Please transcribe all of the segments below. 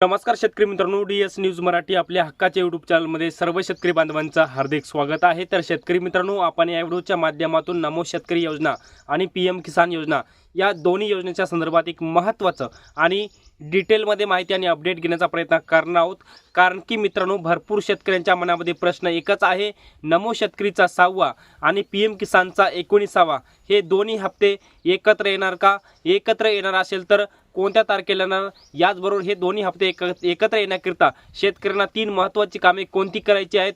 नमस्कार शेतकरी मित्रांनो डी एस न्यूज मराठी आपल्या हक्काच्या युट्यूब चॅनलमध्ये सर्व शेतकरी बांधवांचं हार्दिक स्वागत आहे. तर शेतकरी मित्रांनो आपण या व्हिडिओच्या माध्यमातून नमो शेतकरी योजना आणि पी एम किसान योजना या दोन्ही योजनेच्या संदर्भात एक महत्त्वाचं आणि डिटेलमध्ये माहिती आणि अपडेट घेण्याचा प्रयत्न करणार आहोत. कारण की मित्रांनो भरपूर शेतकऱ्यांच्या मनामध्ये प्रश्न एकच आहे. नमो शेतकरीचा सहावा आणि पी एम किसानचा एकोणीसावा हे दोन्ही हप्ते एकत्र येणार का? एकत्र येणार असेल तर कोणत्या तारखेला येणार? याचबरोबर हे दोन्ही हप्ते एक एकत्र येण्याकरिता शेतकऱ्यांना तीन महत्त्वाची कामे कोणती करायची आहेत?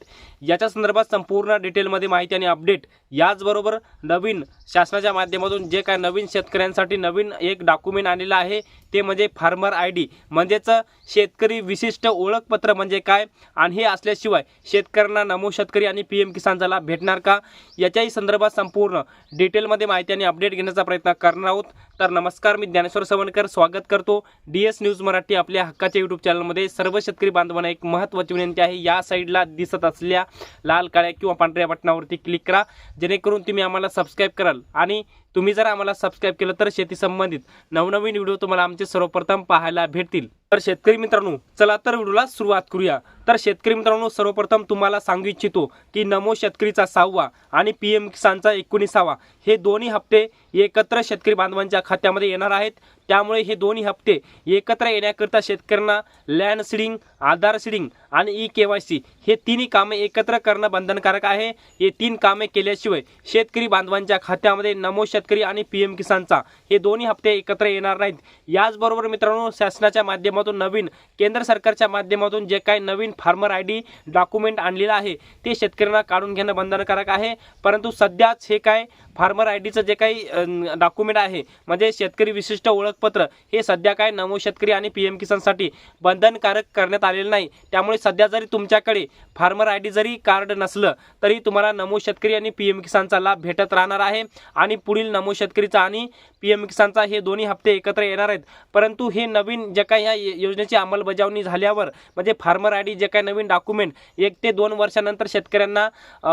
याच्या संदर्भात संपूर्ण डिटेलमध्ये माहिती आणि अपडेट. याचबरोबर नवीन शासनाच्या माध्यमातून जे काय नवीन शेतकऱ्यांसाठी नवीन एक डॉक्युमेंट आलेलं आहे ते म्हणजे फार्मर आय डी. म्हणजेच शेतकरी विशिष्ट ओळखपत्र म्हणजे काय? आणि हे असल्याशिवाय शेतकऱ्यांना नमो शेतकरी आणि पी एम किसानचा लाभ भेटणार का? याच्याही संदर्भात संपूर्ण डिटेलमध्ये माहिती आणि अपडेट घेण्याचा प्रयत्न करणार आहोत. तर नमस्कार मी ज्ञानेश्वर सवणकर स्वागत स्वागत करतो. डी एस न्यूज मराठी आपल्या हक्काच्या यूट्यूब चॅनलमध्ये सर्व शेतकरी बांधवांना एक महत्त्वाची विनंती आहे. या साईडला दिसत असलेल्या लाल काळ्या किंवा पांढऱ्या बटनावरती क्लिक करा. जेणेकरून तुम्ही आम्हाला सबस्क्राईब कराल. आणि तुम्ही जर आम्हाला सबस्क्राईब केलं तर शेती संबंधित नवनवीन व्हिडिओ तुम्हाला आमचे सर्वप्रथम पाहायला भेटतील. तर शेतकरी मित्रांनो चला तर व्हिडिओला सुरुवात करूया. तर शेतकरी मित्रांनो सर्वप्रथम तुम्हाला सांगू इच्छितो की नमो शेतकरीचा सहावा आणि पी एम किसानचा एकोणीसावा हे दोन्ही हप्ते एकत्र शेतकरी बांधवांच्या खात्यामध्ये येणार आहेत. त्यामुळे हे दोन्ही हप्ते एकत्र येण्याकरिता शेतकऱ्यांना लँड सिडिंग आधार सिडिंग आणि ई के वाय सी हे तिन्ही कामे एकत्र करणं बंधनकारक आहे. हे तीन कामे केल्याशिवाय शेतकरी बांधवांच्या खात्यामध्ये नमो शेतकरी आणि पी एम किसानचा. हे दोन्ही हप्ते एकत्र येणार नाहीत. याचबरोबर मित्रांनो शासनाच्या माध्यमातून नवीन केंद्र सरकारच्या माध्यमातून जे काही नवीन फार्मर आय डी डॉक्युमेंट आणलेलं आहे ते शेतकऱ्यांना काढून घेणं बंधनकारक आहे. परंतु सध्याच हे काय फार्मर आय डीचं जे काही डॉक्युमेंट आहे म्हणजे शेतकरी विशिष्ट ओळखपत्र हे सध्या काय नमो शेतकरी आणि पी एम किसानसाठी बंधनकारक करण्यात आलेलं नाही. त्यामुळे सध्या जरी तुमच्याकडे फार्मर आय डी जरी कार्ड नसलं तरी तुम्हाला नमो शेतकरी आणि पी एम किसानचा लाभ भेटत राहणार आहे. आणि पुढील नमो शेतकरीचा आणि पी एम किसानचा हे दोन्ही हप्ते एकत्र येणार आहेत. परंतु हे नवीन जे काही या योजनेची अंमलबजावणी झाल्यावर म्हणजे फार्मर आय डी जे काही नवीन डॉक्युमेंट एक ते दोन वर्षानंतर शेतकऱ्यांना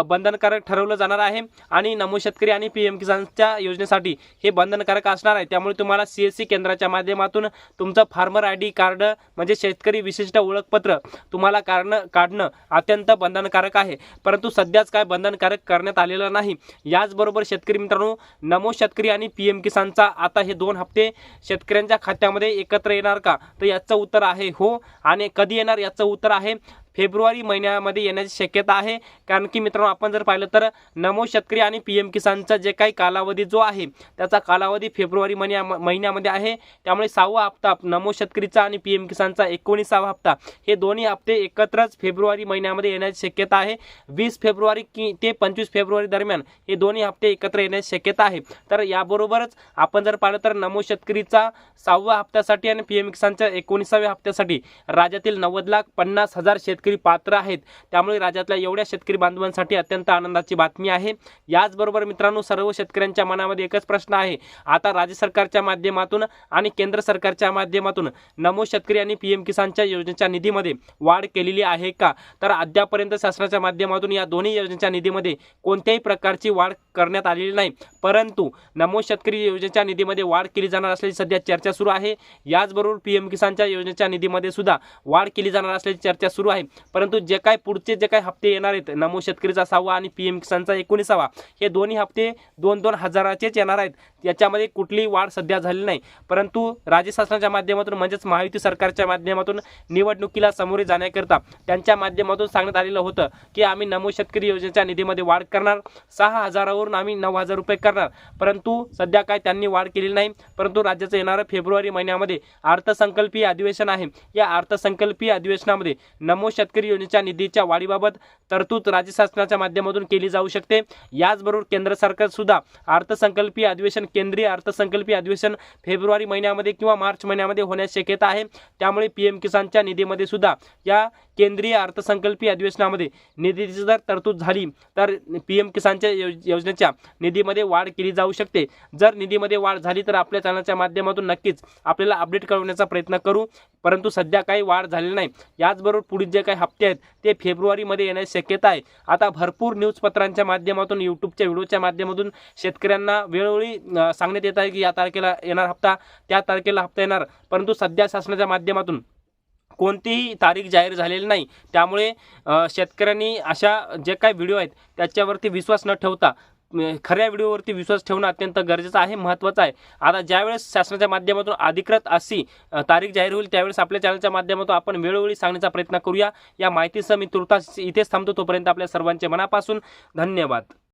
बंधनकारक ठरवलं जाणार आहे आणि नमो शेतकरी आणि पी एम किसानच्या योजनेसाठी हे बंधनकारक असणार आहे. त्यामुळे तुम्हाला सी एस सी केंद्राच्या माध्यमातून तुमचं फार्मर आय डी कार्ड म्हणजे शेतकरी विशिष्ट ओळखपत्र तुम्हाला काढणं काढणं अत्यंत बंधनकारक आहे. परंतु सध्याच काय बंधनकारक करण्यात आलेलं नाही. याचबरोबर शेतकरी मित्रांनो नमो शेतकरी आणि पी एम किसानचा आता हे दोन हप्ते शेतकऱ्यांच्या खात्यामध्ये एकत्र येणार का? तर याचं उत्तर आहे हो. आणि कधी येणार याचं उत्तर आहे? फेब्रुवारी महिन्यामध्ये येण्याची शक्यता आहे. कारण की मित्रांनो आपण जर पाहिलं तर नमो शेतकरी आणि पी एम किसानचा जे काही कालावधी जो आहे त्याचा कालावधी फेब्रुवारी महिन्या महिन्यामध्ये आहे. त्यामुळे सहावा हप्ता नमो शेतकरीचा आणि पी एम किसानचा एकोणीसावा हप्ता हे दोन्ही हप्ते एकत्रच फेब्रुवारी महिन्यामध्ये येण्याची शक्यता आहे. वीस फेब्रुवारी की ते पंचवीस फेब्रुवारी दरम्यान हे दोन्ही हप्ते एकत्र येण्याची शक्यता आहे. तर याबरोबरच आपण जर पाहिलं तर नमो शेतकरीचा सहावा हप्त्यासाठी आणि पी एम किसानच्या एकोणीसाव्या हप्त्यासाठी राज्यातील नव्वद लाख पन्नास हजार शेतकरी पात्र आहेत. त्यामुळे राज्यातल्या एवढ्या शेतकरी बांधवांसाठी अत्यंत आनंदाची बातमी आहे. याचबरोबर मित्रांनो सर्व शेतकऱ्यांच्या मनामध्ये एकच प्रश्न आहे. आता राज्य सरकारच्या माध्यमातून आणि केंद्र सरकारच्या माध्यमातून नमो शेतकरी आणि पी एम किसानच्या योजनेच्या निधीमध्ये वाढ केलेली आहे का? तर अद्यापर्यंत शासनाच्या माध्यमातून या दोन्ही योजनेच्या निधीमध्ये कोणत्याही प्रकारची वाढ करण्यात आलेली नाही. परंतु नमो शेतकरी योजनेच्या निधीमध्ये वाढ केली जाणार असल्याची सध्या चर्चा सुरू आहे. याचबरोबर पी एम किसानच्या योजनेच्या निधीमध्ये सुद्धा वाढ केली जाणार असल्याची चर्चा सुरू आहे. परंतु जे काय पुढचे जे काही हप्ते येणार आहेत नमो शेतकरीचा सहावा आणि पी एम किसानचा एकोणीसावा हे दोन्ही हप्ते दोन दोन हजाराचेच येणार आहेत. याच्यामध्ये कुठलीही वाढ सध्या झाली नाही. परंतु राज्य शासनाच्या माध्यमातून म्हणजेच महायुती सरकारच्या माध्यमातून निवडणुकीला सामोरे जाण्याकरता त्यांच्या माध्यमातून सांगण्यात आलेलं होतं की आम्ही नमो शेतकरी योजनेच्या निधीमध्ये वाढ करणार. सहा हजारावरून आम्ही नऊ हजार रुपये करणार. परंतु सध्या काय त्यांनी वाढ केलेली नाही. परंतु राज्याचं येणारं फेब्रुवारी महिन्यामध्ये अर्थसंकल्पीय अधिवेशन आहे. या अर्थसंकल्पीय अधिवेशनामध्ये नमो शेतकरी योजनेच्या निधीच्या वाढीबाबत तरतूद राज्य शासनाच्या माध्यमातून केली जाऊ शकते. याचबरोबर केंद्र सरकार सुद्धा अर्थसंकल्पीय अधिवेशन केंद्रीय अर्थसंकल्पीय अधिवेशन फेब्रुवारी महिन्यामध्ये किंवा मार्च महिन्यामध्ये होण्याची शक्यता आहे. त्यामुळे पी एम किसानच्या निधीमध्ये सुद्धा या केंद्रीय अर्थसंकल्पीय अधिवेशनामध्ये निधीची जर तरतूद झाली तर पी एम किसानच्या योजनेच्या निधीमध्ये वाढ केली जाऊ शकते. जर निधीमध्ये वाढ झाली तर आपल्या चॅनलच्या माध्यमातून नक्कीच आपल्याला अपडेट कळवण्याचा प्रयत्न करू. परंतु सध्या काही वाढ झालेली नाही. याचबरोबर पुढील जे काही हप्ते आहेत ते फेब्रुवारीमध्ये येण्याची शक्यता आहे. आता भरपूर न्यूजपत्रांच्या माध्यमातून यूट्यूबच्या व्हिडिओच्या माध्यमातून शेतकऱ्यांना वेळोवेळी सांगण्यात येत आहे की या तारखेला येणार हप्ता त्या तारखेला हप्ता येणार. परंतु सध्या शासनाच्या माध्यमातून कोणतीही तारीख जाहीर झालेली नाही. त्यामुळे शेतकऱ्यांनी अशा जे काही व्हिडिओ आहेत त्याच्यावरती विश्वास न ठेवता खऱ्या व्हिडिओवरती विश्वास ठेवणं अत्यंत गरजेचं आहे महत्त्वाचं आहे. आता ज्यावेळेस शासनाच्या माध्यमातून अधिकृत अशी तारीख जाहीर होईल त्यावेळेस आपल्या चॅनलच्या माध्यमातून आपण वेळोवेळी सांगण्याचा प्रयत्न करूया. या माहितीसह मी तुर्तास इथेच थांबतो तोपर्यंत आपल्या सर्वांचे मनापासून धन्यवाद.